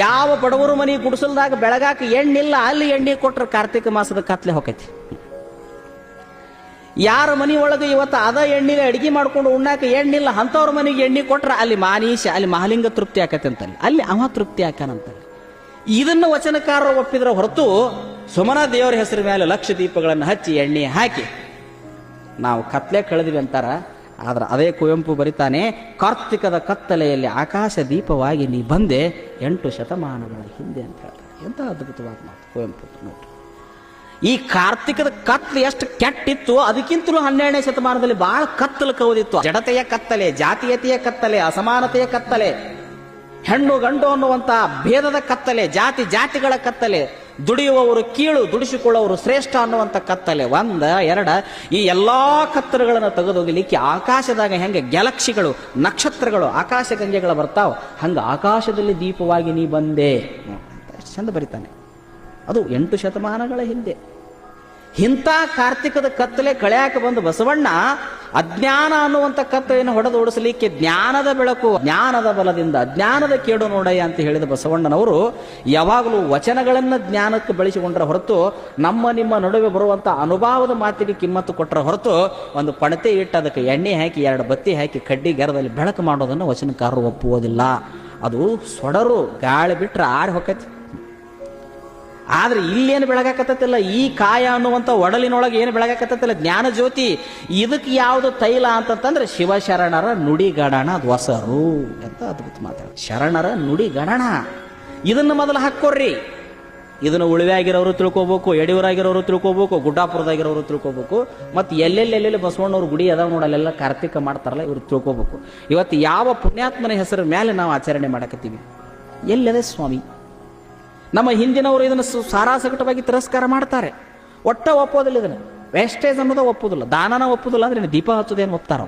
ಯಾವ ಬಡವರು ಮನೆ ಗುಡಿಸಲ್ದಾಗ ಬೆಳಗಾಕ ಎಣ್ಣಿಲ್ಲ, ಅಲ್ಲಿ ಎಣ್ಣೆ ಕೊಟ್ರೆ ಕಾರ್ತಿಕ ಮಾಸದ ಕತ್ಲೆ ಹೊಕೈತಿ ಯಾರ ಮನಿ ಒಳಗೆ ಇವತ್ತು ಅದ ಎಣ್ಣಿಲೆ ಅಡಿಗೆ ಮಾಡ್ಕೊಂಡು ಉಣ್ಣಾಕ ಎಣ್ಣಿಲ್ಲ, ಅಂಥವ್ರ ಮನೆಗೆ ಎಣ್ಣೆ ಕೊಟ್ರೆ ಅಲ್ಲಿ ಮಾನೀಶ ಅಲ್ಲಿ ಮಹಾಲಿಂಗ ತೃಪ್ತಿ ಆಕತಿ ಅಂತಲ್ಲಿ. ಅಲ್ಲಿ ಅವ ತೃಪ್ತಿ ಆಕಾನಂತಲ್ಲಿ ಇದನ್ನು ವಚನಕಾರರು ಒಪ್ಪಿದ್ರ ಹೊರತು ಸುಮನ ದೇವರ ಹೆಸರು ಮೇಲೆ ಲಕ್ಷ ದೀಪಗಳನ್ನು ಹಚ್ಚಿ ಎಣ್ಣೆ ಹಾಕಿ. ನಾವು ಕತ್ಲೆ ಕಳೆದಿವಿ ಅಂತಾರ ಆದ್ರೆ ಅದೇ ಕುವೆಂಪು ಬರಿತಾನೆ, ಕಾರ್ತಿಕದ ಕತ್ತಲೆಯಲ್ಲಿ ಆಕಾಶ ದೀಪವಾಗಿ ನೀ ಬಂದೆ, ಎಂಟು ಶತಮಾನಗಳ ಹಿಂದೆ ಅಂತ ಹೇಳ್ತಾರೆ ಎಂತ ಅದ್ಭುತವಾದ ಮಾತು ಕುವೆಂಪು ನೋಡಿ ಈ ಕಾರ್ತಿಕದ ಕತ್ಲು ಎಷ್ಟು ಕೆಟ್ಟಿತ್ತು, ಅದಕ್ಕಿಂತಲೂ ಹನ್ನೆರಡನೇ ಶತಮಾನದಲ್ಲಿ ಬಹಳ ಕತ್ತಲು ಕವದಿತ್ತು. ಜಡತೆಯ ಕತ್ತಲೆ, ಜಾತೀಯತೆಯ ಕತ್ತಲೆ, ಅಸಮಾನತೆಯ ಕತ್ತಲೆ, ಹೆಣ್ಣು ಗಂಡು ಅನ್ನುವಂತಹ ಭೇದದ ಕತ್ತಲೆ, ಜಾತಿ ಜಾತಿಗಳ ಕತ್ತಲೆ ದುಡಿಯುವವರು ಕೀಳು, ದುಡಿಸಿಕೊಳ್ಳುವವರು ಶ್ರೇಷ್ಠ ಅನ್ನುವಂಥ ಕತ್ತಲೆ. ಒಂದ, ಎರಡ, ಈ ಎಲ್ಲಾ ಕತ್ತಲೆಗಳನ್ನು ತೆಗೆದೋಗಲಿಕ್ಕೆ ಆಕಾಶದಾಗ ಹೆಂಗೆ ಗ್ಯಾಲಕ್ಸಿಗಳು, ನಕ್ಷತ್ರಗಳು ಆಕಾಶ ಗಂಗೆಗಳು ಬರ್ತಾವ, ಹಂಗೆ ಆಕಾಶದಲ್ಲಿ ದೀಪವಾಗಿ ನೀ ಬಂದೆ. ಚಂದ ಬರಿತಾನೆ. ಅದು ಎಂಟು ಶತಮಾನಗಳ ಹಿಂದೆ. ಇಂಥ ಕಾರ್ತಿಕದ ಕತ್ತಲೆ ಕಳೆಯಾಕ ಬಂದು ಬಸವಣ್ಣ ಅಜ್ಞಾನ ಅನ್ನುವಂಥ ಹೊಡೆದೋಡಿಸಲಿಕ್ಕೆ ಜ್ಞಾನದ ಬೆಳಕು, ಜ್ಞಾನದ ಬಲದಿಂದ ಅಜ್ಞಾನದ ಕೇಡು ನೋಡಯ್ಯ ಅಂತ ಹೇಳಿದ ಬಸವಣ್ಣನವರು ಯಾವಾಗಲೂ ವಚನಗಳನ್ನು ಜ್ಞಾನಕ್ಕೆ ಬೆಳೆಸಿಕೊಂಡ್ರ ಹೊರತು ನಮ್ಮ ನಿಮ್ಮ ನಡುವೆ ಬರುವಂಥ ಅನುಭವದ ಮಾತಿಗೆ ಕಿಮ್ಮತ್ತು ಕೊಟ್ಟರ ಹೊರತು ಒಂದು ಪಣತೆ ಇಟ್ಟು ಅದಕ್ಕೆ ಎಣ್ಣೆ ಹಾಕಿ, ಎರಡು ಬತ್ತಿ ಹಾಕಿ, ಕಡ್ಡಿ ಗೆರದಲ್ಲಿ ಬೆಳಕು ಮಾಡೋದನ್ನು ವಚನಕಾರರು ಒಪ್ಪುವುದಿಲ್ಲ. ಅದು ಸೊಡರು, ಗಾಳಿ ಬಿಟ್ಟರೆ ಆರಿ ಹೊಕ್ಕೈತಿ. ಆದ್ರೆ ಇಲ್ಲೇನು ಬೆಳಗಾಕತ್ತಿಲ್ಲ ಈ ಕಾಯ ಅನ್ನುವಂಥ ಒಡಲಿನೊಳಗೆ ಏನು ಬೆಳಗಾಕತ್ತಿಲ್ಲ ಜ್ಞಾನ ಜ್ಯೋತಿ. ಇದಕ್ಕೆ ಯಾವುದು ತೈಲ ಅಂತಂತಂದ್ರೆ ಶಿವಶರಣರ ನುಡಿ ಗಣನ ದ್ವಸರು ಅಂತ ಅದ್ಭುತ ಮಾತಾಡ. ಶರಣರ ನುಡಿ ಗಣನ ಇದನ್ನು ಮೊದಲು ಹಾಕ್ಕೊರ್ರಿ ಇದನ್ನು ಉಳಿವ್ಯಾಗಿರೋರು ತಿಳ್ಕೊಬೇಕು, ಯಡಿಯೂರಾಗಿರೋರು ತಿಳ್ಕೊಬೇಕು, ಗುಡ್ಡಾಪುರದಾಗಿರೋರು ತಿಳ್ಕೊಬೇಕು, ಮತ್ತು ಎಲ್ಲೆಲ್ಲಿ ಎಲ್ಲೆಲ್ಲಿ ಬಸವಣ್ಣವ್ರ ಗುಡಿ ಅದಾವ ನೋಡಲ್ಲೆಲ್ಲ ಕಾರ್ತಿಕ ಮಾಡ್ತಾರಲ್ಲ, ಇವ್ರು ತಿಳ್ಕೊಬೇಕು. ಇವತ್ತು ಯಾವ ಪುಣ್ಯಾತ್ಮನ ಹೆಸರ ಮೇಲೆ ನಾವು ಆಚರಣೆ ಮಾಡಕತ್ತೀವಿ? ಎಲ್ಲದೆ ಸ್ವಾಮಿ. ನಮ್ಮ ಹಿಂದಿನವರು ಇದನ್ನು ಸಾರಾಸಗಟವಾಗಿ ತಿರಸ್ಕಾರ ಮಾಡ್ತಾರೆ. ಒಟ್ಟ ಒಪ್ಪೋದಿಲ್ಲ ಇದನ್ನು. ವೇಸ್ಟೇಜ್ ಅನ್ನೋದು ಒಪ್ಪೋದಿಲ್ಲ ದಾನನ ಒಪ್ಪೋದಿಲ್ಲ ಅಂದ್ರೆ ದೀಪ ಹಚ್ಚೋದೇನು ಒಪ್ತಾರ.